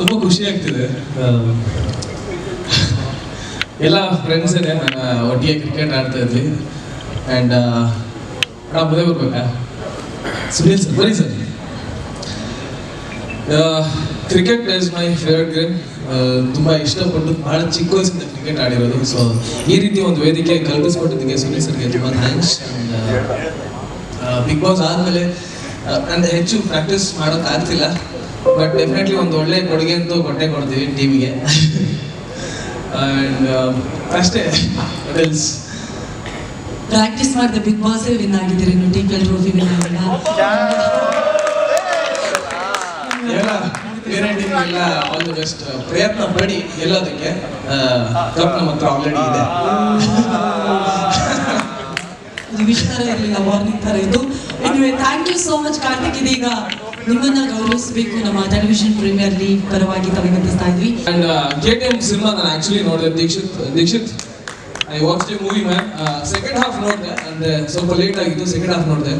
ತುಂಬ ಖುಷಿ ಆಗ್ತಿದೆ. ಎಲ್ಲ ಫ್ರೆಂಡ್ಸ್ ಇದೆ ನನ್ನ ಒಟ್ಟಿಗೆ ಕ್ರಿಕೆಟ್ ಆಡ್ತಾ ಇದ್ವಿ. ಆ್ಯಂಡ್ ನಾವು ಮುಂದೆ ಬರ್ಬೇಕಾ? ಸುನೀಲ್ ಸರ್ ಬರೀ sir. Cricket is my favourite game ತುಂಬ ಇಷ್ಟಪಟ್ಟು ಭಾಳ ಚಿಕ್ಕ ವಯಸ್ಸಿಂದ ಕ್ರಿಕೆಟ್ ಆಡಿರೋದು. ಸೊ ಈ ರೀತಿ ಒಂದು ವೇದಿಕೆ ಕಲ್ಪಿಸ್ಕೊಟ್ಟಿದ್ದಕ್ಕೆ ಸುನೀಲ್ ಸರ್ಗೆ ತುಂಬ ಥ್ಯಾಂಕ್ಸ್ ಬಿಗ್ ಬಾಸ್ ಆದಮೇಲೆ ನಾನು ಹೆಚ್ಚು ಪ್ರಾಕ್ಟೀಸ್ ಮಾಡೋಕ್ಕಾಗ್ತಿಲ್ಲ ಬಟ್ ಡೆಫಿನೆಟ್ಲಿ ಒಂದು ಒಳ್ಳೆ ಕೊಡುಗೆ ಅಂತೂ ಕೊಟ್ಟೆ ಕೊಡ್ತೀವಿ ಟೀಮಿಗೆ. ಆ್ಯಂಡ್ ಅಷ್ಟೇ. ಎಲ್ಸ್ ಪ್ರಾಕ್ಟೀಸ್ ಮಾಡಿದ ಬಿಗ್ ಬಾಸ್ ವಿನ್ ಆಗಿದ್ದೀರಿ ನೀವು ಟಿ ಎಲ್ ಟ್ರೋಫಿ ವಿನ್ ಆಗಿಲ್ಲ. ಎಲ್ಲ ಆಲ್ ದಿ ಬೆಸ್ಟ್ ಪ್ರಯತ್ನ ಪಡಿ ಎಲ್ಲದಕ್ಕೆ. ಕಪ್ ನಮ್ಮ ಹತ್ರ ಆಲ್ರೆಡಿ ಇದೆ. ಇದು ವಿಶ್ ಇರಲಿಲ್ಲ ವಾರ್ನಿಂಗ್ ತರ ಇದು anyway thank you so much Karthik. ಇದೀಗ ನಿಮ್ಮನ್ನ ಗೌರವಿಸಬೇಕು ನಮ್ಮ ಟೆಲಿವಿಷನ್ ಪ್ರೀಮಿಯರ್ ಲೀಗ್ ಪರವಾಗಿ ತಲೆಗತ್ತಿಸ್ತಾ ಇದ್ವಿ. ಅಂಡ್ ಕೆ ಟಿ ಸಿನಿಮಾ ನಾನು ಆಕ್ಚುಲಿ ನೋಡಿದೆ. Dikshit Dikshit I watch a movie ma'am second half ನೋಡಿದೆ. ಅಂದರೆ ಸ್ವಲ್ಪ ಲೇಟ್ ಆಗಿತ್ತು. ಸೆಕೆಂಡ್ ಹಾಫ್ ನೋಡಿದೆ.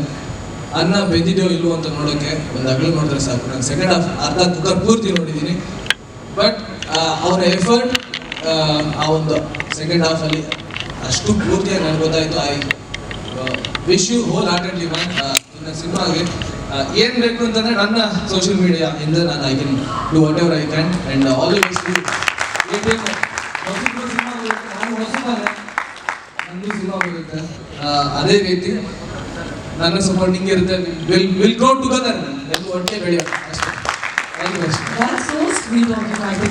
ಅನ್ನ ಬೆಂದಿದೆಯೋ ಇಲ್ವೋ ಅಂತ ನೋಡೋಕೆ ಒಂದು ಅಗಲು ನೋಡಿದ್ರೆ ಸಾಕು. ನಾನು ಸೆಕೆಂಡ್ ಹಾಫ್ ಅರ್ಧ ಕುಕ್ಕರ್ ಪೂರ್ತಿ ನೋಡಿದ್ದೀನಿ. ಬಟ್ ಅವರ ಎಫರ್ಟ್ ಆ ಒಂದು ಸೆಕೆಂಡ್ ಹಾಫಲ್ಲಿ ಅಷ್ಟು ಪೂರ್ತಿಯಾಗಿ ನನಗೆ ಗೊತ್ತಾಯಿತು. I wish you wholeheartedly man ಇನ್ನು ಸಿನಿಮಾಗೆ ಏನು ಬೇಕು ಅಂತಂದರೆ ನನ್ನ ಸೋಷಿಯಲ್ ಮೀಡಿಯಾ ಇಂದ ನಾನು I can do whatever I can and all the best ಬೇಕು? ಅದೇ ರೀತಿ ನನ್ನ ಸಪೋರ್ಟ್ ನಿಂಗೆ ಇರುತ್ತೆ ವಿಲ್ ವಿಲ್ ಗ್ರೋ ಟುಗೆದರ್ ಒಟ್ಟಿಗೆ ಬೆಳೆಯೋಣ ಅಷ್ಟೇ. Thank you That's